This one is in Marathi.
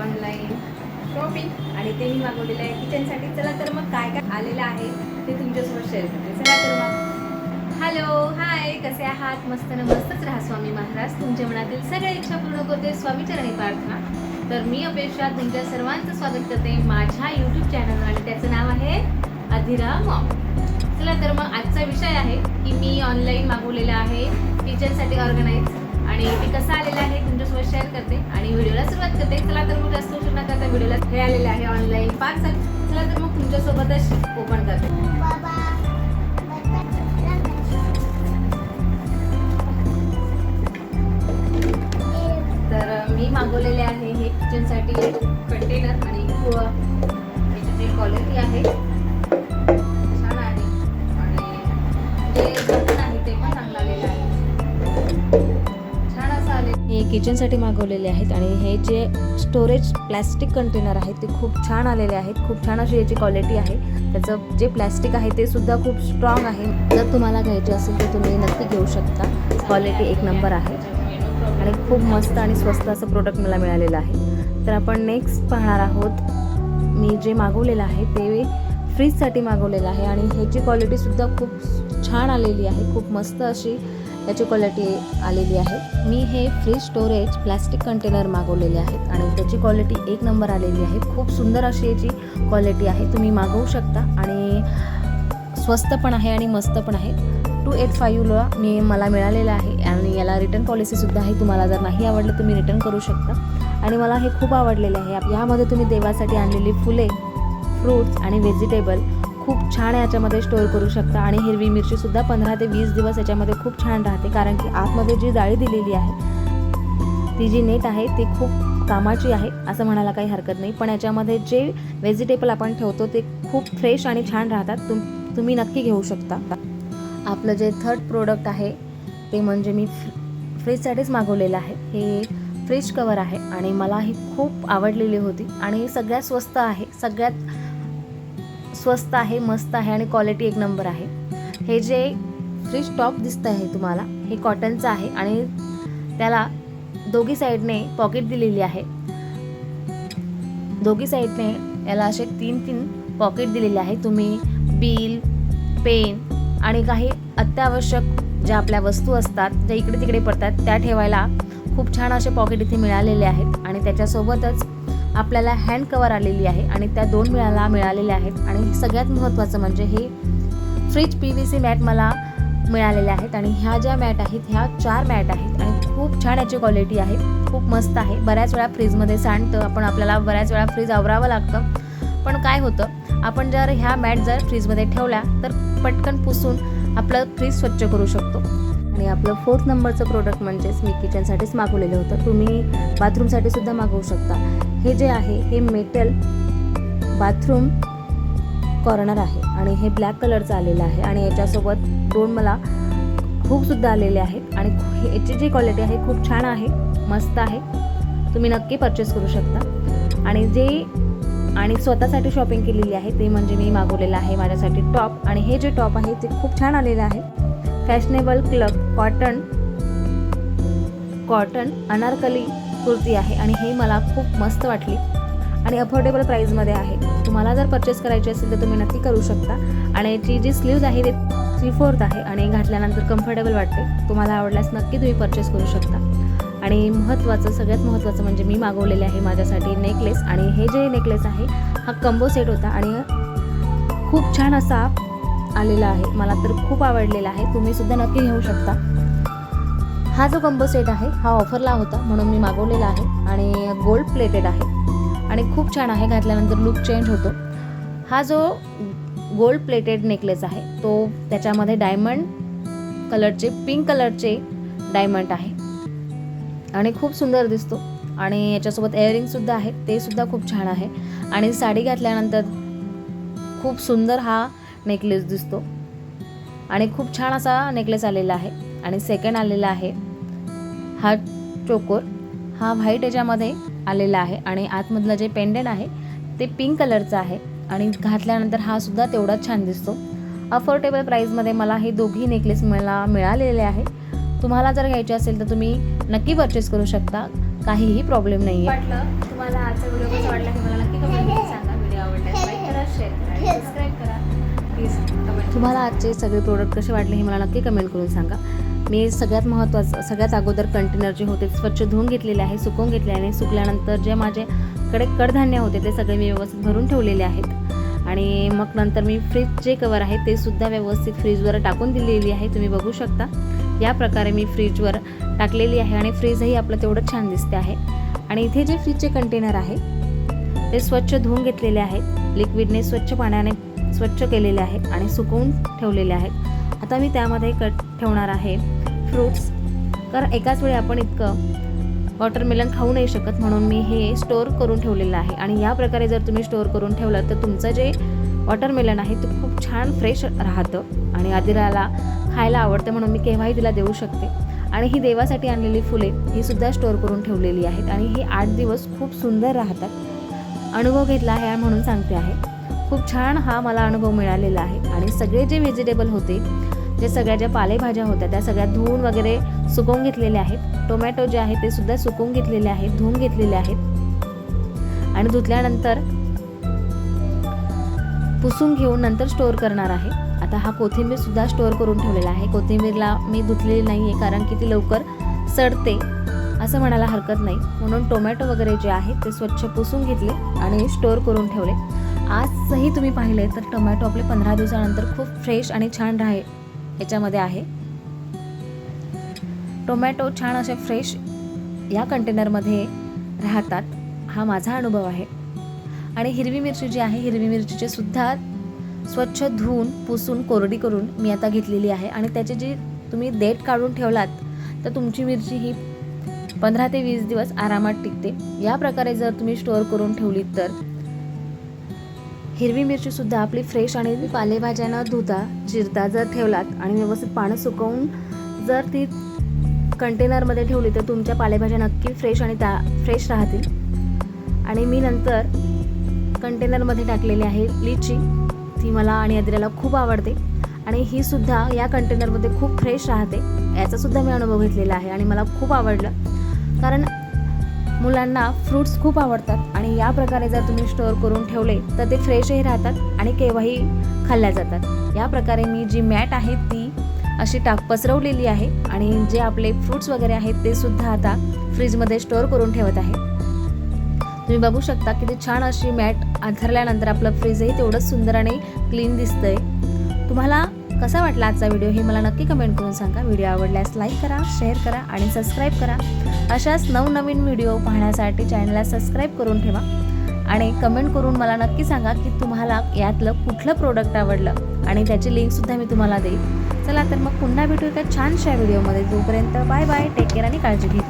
ऑनलाईन शॉपिंग आणि ते मी मागवलेलं आहे. किचनसाठी चला तर मग काय काय आलेलं आहे ते तुमच्यासोबत शेअर करते. चला तर मग. हॅलो हाय कसे आहात? मस्त न मस्तच राहा स्वामी महाराज. तुमच्या मनातील सगळ्या इच्छा पूर्ण करते स्वामी चरणी प्रार्थना. तर मी अपेक्षा तुमच्या सर्वांचं स्वागत करते माझ्या यूट्यूब चॅनल आणि त्याचं नाव आहे अधिरा मॉम चला तर मग आजचा विषय आहे की मी ऑनलाईन मागवलेला आहे. किचनसाठी ऑर्गनाईज आणि ते कसं आलेलं आहे तुमच्यासोबत शेअर करते आणि व्हिडिओला सुरुवात करते. चला तर मग जास्त उशीर न करता व्हिडिओला हे आलेलं आहे ऑनलाईन पार्सल चला तर मग तुमच्यासोबतच ओपन करते. तर मी मागवलेले आहे हे किचनसाठी कंटेनर किचनसाठी मागवलेले आहेत आणि हे जे स्टोरेज प्लॅस्टिक कंटेनर आहेत ते खूप छान आलेले आहेत. खूप छान अशी याची क्वालिटी आहे. त्याचं जे प्लॅस्टिक आहे ते सुद्धा खूप स्ट्रॉंग आहे. जर तुम्हाला घ्यायचे असेल तर तुम्ही नक्की घेऊ शकता. क्वालिटी एक नंबर आहे. आणि खूप मस्त आणि स्वस्त असं प्रोडक्ट मला मिळालेलं आहे. तर आपण नेक्स्ट पाहणार आहोत. मी जे मागवलेलं आहे ते फ्रीजसाठी मागवलेलं आहे. आणि ह्याची क्वालिटीसुद्धा खूप छान आलेली आहे. खूप मस्त अशी याची क्वालिटी आलेली आहे. मी हे फ्रीज स्टोरेज प्लॅस्टिक कंटेनर मागवलेले आहेत आणि त्याची क्वालिटी एक नंबर आलेली आहे. खूप सुंदर अशी याची क्वालिटी आहे. तुम्ही मागवू शकता आणि स्वस्त पण आहे आणि मस्त पण आहे. टू एट फाईव्हला मी मला मिळालेलं आहे आणि याला रिटर्न पॉलिसीसुद्धा आहे. तुम्हाला जर नाही आवडलं तुम्ही रिटर्न करू शकता. आणि मला हे खूप आवडलेलं आहे. यामध्ये तुम्ही देवासाठी आणलेली फुले फ्रूट्स आणि व्हेजिटेबल खूप छान याच्यामध्ये स्टोअर करू शकता. आणि हिरवी मिरचीसुद्धा पंधरा ते वीस दिवस याच्यामध्ये खूप छान राहते. कारण की आतमध्ये जी जाळी दिलेली आहे ती जी नेट आहे ती खूप कामाची आहे असं म्हणायला काही हरकत नाही. पण याच्यामध्ये जे व्हेजिटेबल आपण ठेवतो ते खूप फ्रेश आणि छान राहतात. तुम तुम्ही नक्की घेऊ शकता. आपलं जे थर्ड प्रोडक्ट आहे ते म्हणजे मी फ्रीजसाठीच मागवलेलं आहे. हे फ्रीज कवर आहे आणि मला ही खूप आवडलेली होती. आणि सगळ्यात स्वस्त आहे. सगळ्यात स्वस्त आहे मस्त आहे आणि क्वालिटी एक नंबर आहे. हे जे फ्रीज टॉप दिसतं आहे तुम्हाला हे कॉटनचं आहे आणि त्याला दोघी साईडने पॉकेट दिलेली आहे. दोघी साईडने याला असे तीन तीन पॉकेट दिलेले आहे. तुम्ही बिल पेन आणि काही अत्यावश्यक ज्या आपल्या वस्तू असतात ज्या इकडे तिकडे पडतात त्या ठेवायला खूप छान असे पॉकेट इथे मिळालेले आहेत. आणि त्याच्यासोबतच आपल्याला हँड कवर आलेली आहे आणि त्या दोन मिळाला मिळालेल्या आहेत. आणि सगळ्यात महत्त्वाचं म्हणजे हे fridge P V C mat मला मिळालेल्या आहेत. आणि ह्या ज्या मॅट आहेत ह्या चार मॅट आहेत. आणि खूप छान याची क्वालिटी आहे. खूप मस्त आहे. बऱ्याच वेळा फ्रीजमध्ये सांडतं. आपण आपल्याला बऱ्याच वेळा फ्रीज आवरावं लागतं. पण काय होतं आपण जर ह्या मॅट जर फ्रीजमध्ये ठेवल्या तर पटकन पुसून आपलं फ्रीज स्वच्छ करू शकतो. आणि आपलं फोर्थ नंबरचं प्रोडक्ट म्हणजेच मी किचनसाठीच मागवलेलं होतं. तुम्ही बाथरूमसाठी सुद्धा मागवू शकता. हे जे आहे हे मेटल बाथरूम कॉर्नर आहे आणि हे ब्लॅक कलरचं आलेलं आहे आणि याच्यासोबत दोन मला हुकसुद्धा आलेले आहेत आणि याची जी क्वालिटी आहे खूप छान आहे मस्त आहे. तुम्ही नक्की परचेस करू शकता. आणि जे आणि स्वतःसाठी शॉपिंग केलेली आहे ते म्हणजे मी मागवलेलं आहे माझ्यासाठी टॉप आणि हे जे टॉप आहे ते खूप छान आलेलं आहे. Fashionable club cotton cotton anarkali kurti आहे आणि हे मला खूप मस्त वाटली. आणि अफोर्डेबल प्राईजमध्ये आहे. तुम्हाला जर परचेस करायची असेल तर तुम्ही नक्की करू शकता. आणि याची जी स्लीव्ज आहे ते थ्री फोर्थ आहे आणि घातल्यानंतर कम्फर्टेबल वाटते. तुम्हाला आवडल्यास नक्की तुम्ही परचेस करू शकता. आणि महत्त्वाचं सगळ्यात महत्त्वाचं म्हणजे मी मागवलेले आहे माझ्यासाठी नेकलेस आणि हे जे नेकलेस आहे हा कंबो सेट होता आणि खूप छान असा आलेला आहे. मला तर खूप आवडलेला आहे. तुम्ही सुद्धा नक्की घेऊ शकता. हा जो कंबो सेट आहे हा ऑफरला होता म्हणून मी मागवलेला आहे आणि गोल्ड प्लेटेड आहे. आणि खूप छान आहे. घातल्यानंतर लुक चेंज होतो. हा जो गोल्ड प्लेटेड नेकलेस आहे तो त्याच्यामध्ये डायमंड कलरचे पिंक कलरचे डायमंड आहे. आणि खूप सुंदर दिसतो. आणि याच्यासोबत इयरिंगसुद्धा आहे. ते सुद्धा खूप छान आहे. आणि साडी घातल्यानंतर खूप सुंदर हा नेकलेस दिसतो. आणि खूप छान असा नेकलेस आलेला आहे. आणि सेकंड आलेला आहे. हा चोकोर हा व्हाईट याच्यामध्ये आलेला आहे. आणि आतमधलं जे पेंडंट आहे ते पिंक कलरचं आहे. आणि घातल्यानंतर हा सुद्धा तेवढाच छान दिसतो. अफोर्डेबल प्राईजमध्ये मला हे दोघी नेकलेस मला मिळालेले आहे. तुम्हाला जर घ्यायचे असेल तर तुम्ही नक्की परचेस करू शकता. काहीही प्रॉब्लेम नाही आहे वाटलं तुम्हाला आजचा व्हिडिओ कसा वाटला हे मला नक्की कमेंट सांगा. व्हिडिओ आवडल्यास लाईक करा शेअर करा सबस्क्राईब प्लीज तुम्हाला आजचे सगळे प्रोडक्ट कसे वाटले हे मला नक्की कमेंट करून सांगा. मी सगळ्यात महत्त्वाचं सगळ्यात अगोदर कंटेनर जे होते स्वच्छ धुवून घेतलेले आहे सुकवून घेतले आणि सुकल्यानंतर जे माझेकडे कडधान्य होते ते सगळे मी व्यवस्थित भरून ठेवलेले आहेत. आणि मग नंतर मी फ्रीज जे कवर आहे ते सुद्धा व्यवस्थित फ्रीजवर टाकून दिलेली आहे तुम्ही बघू शकता. या प्रकारे मी फ्रीजवर टाकलेली आहे आणि फ्रीजही आपलं तेवढं छान दिसते आहे. आणि इथे जे फ्रीजचे कंटेनर आहे ते स्वच्छ धुवून घेतलेले आहेत. लिक्विडने स्वच्छ पाण्याने स्वच्छ केलेले आहेत आणि सुकवून ठेवलेले आहेत आता मी त्यामध्ये कट ठेवणार आहे. फ्रूट्स. कारण एकाच वेळी आपण इतकं वॉटरमेलन खाऊ नाही शकत म्हणून मी हे स्टोअर करून ठेवलेलं आहे. आणि या प्रकारे जर तुम्ही स्टोअर करून ठेवलं तर तुमचं जे वॉटरमेलन आहे ते खूप छान फ्रेश राहतं आणि आदिराला खायला आवडतं म्हणून मी केव्हाही तिला देऊ शकते. आणि ही देवासाठी आणलेली फुले ही सुद्धा स्टोअर करून ठेवलेली आहेत आणि ही आठ दिवस खूप सुंदर राहतात. अनुभव घेतला आहे म्हणून सांगते आहे. खूप छान हा मला अनुभव मिळालेला आहे. आणि सगळे जे व्हेजिटेबल होते जे सगळ्या ज्या पालेभाज्या होत्या त्या सगळ्या धुवून वगैरे सुकवून घेतलेले आहेत. टोमॅटो जे आहे ते सुद्धा सुकवून घेतलेले आहेत धुवून घेतलेले आहेत. आणि धुतल्यानंतर पुसून घेऊन नंतर स्टोअर करणार आहे. आता हा कोथिंबीर सुद्धा स्टोअर करून ठेवलेला आहे. कोथिंबीरला मी धुतलेली नाही आहे कारण की ती लवकर सडते असं म्हणायला हरकत नाही. म्हणून टोमॅटो वगैरे जे आहे ते स्वच्छ पुसून घेतले आणि स्टोअर करून ठेवले. आजही तुम्ही पाहिले तर टोमॅटो आपले पंधरा दिवसानंतर खूप फ्रेश आणि छान राहे याच्यामध्ये आहे. टोमॅटो छान असे फ्रेश या कंटेनरमध्ये राहतात हा माझा अनुभव आहे. आणि हिरवी मिरची जी आहे हिरवी मिरचीचे सुद्धा स्वच्छ धुवून पुसून कोरडी करून मी आता घेतलेली आहे. आणि त्याची जी तुम्ही देठ काढून ठेवलात तर तुमची मिरची ही पंधरा ते वीस दिवस आरामात टिकते. या प्रकारे जर तुम्ही स्टोअर करून ठेवलीत तर हिरवी मिरचीसुद्धा आपली फ्रेश आणि पालेभाज्या न धुता चिरता जर ठेवलात आणि व्यवस्थित पानं सुकवून जर ती कंटेनरमध्ये ठेवली तर तुमच्या पालेभाज्या नक्की फ्रेश आणि ता फ्रेश राहतील. आणि मी नंतर कंटेनरमध्ये टाकलेली आहे लिची. ती मला आणि अदिराला खूप आवडते. आणि ही सुद्धा या कंटेनरमध्ये खूप फ्रेश राहते. याचासुद्धा मी अनुभव घेतलेला आहे आणि मला खूप आवडलं. कारण मुलांना फ्रूट्स खूप आवडतात आणि या प्रकारे जर तुम्ही स्टोअर करून ठेवले तर ते फ्रेशही राहतात आणि केव्हाही खाल्ल्या जातात. या प्रकारे मी जी मॅट आहे ती अशी टाक पसरवलेली आहे आणि जे आपले फ्रूट्स वगैरे आहेत ते सुद्धा आता फ्रीजमध्ये स्टोअर करून ठेवत आहे. तुम्ही बघू शकता की ते छान अशी मॅट आथरल्यानंतर आपलं फ्रीजही तेवढंच सुंदर आणि क्लीन दिसतंय. तुम्हाला कसा वाटला आजचा व्हिडिओ हे मला नक्की कमेंट करून सांगा. व्हिडिओ आवडल्यास लाईक करा शेअर करा आणि सबस्क्राईब करा. अशाच नवनवीन व्हिडिओ पाहण्यासाठी चॅनलला सबस्क्राईब करून ठेवा. आणि कमेंट करून मला नक्की सांगा की तुम्हाला यातलं कुठलं प्रोडक्ट आवडलं आणि त्याची लिंकसुद्धा मी तुम्हाला देईन. चला तर मग पुन्हा भेटू एका छानशा व्हिडिओमध्ये. तोपर्यंत बाय बाय टेक केअर आणि काळजी घेत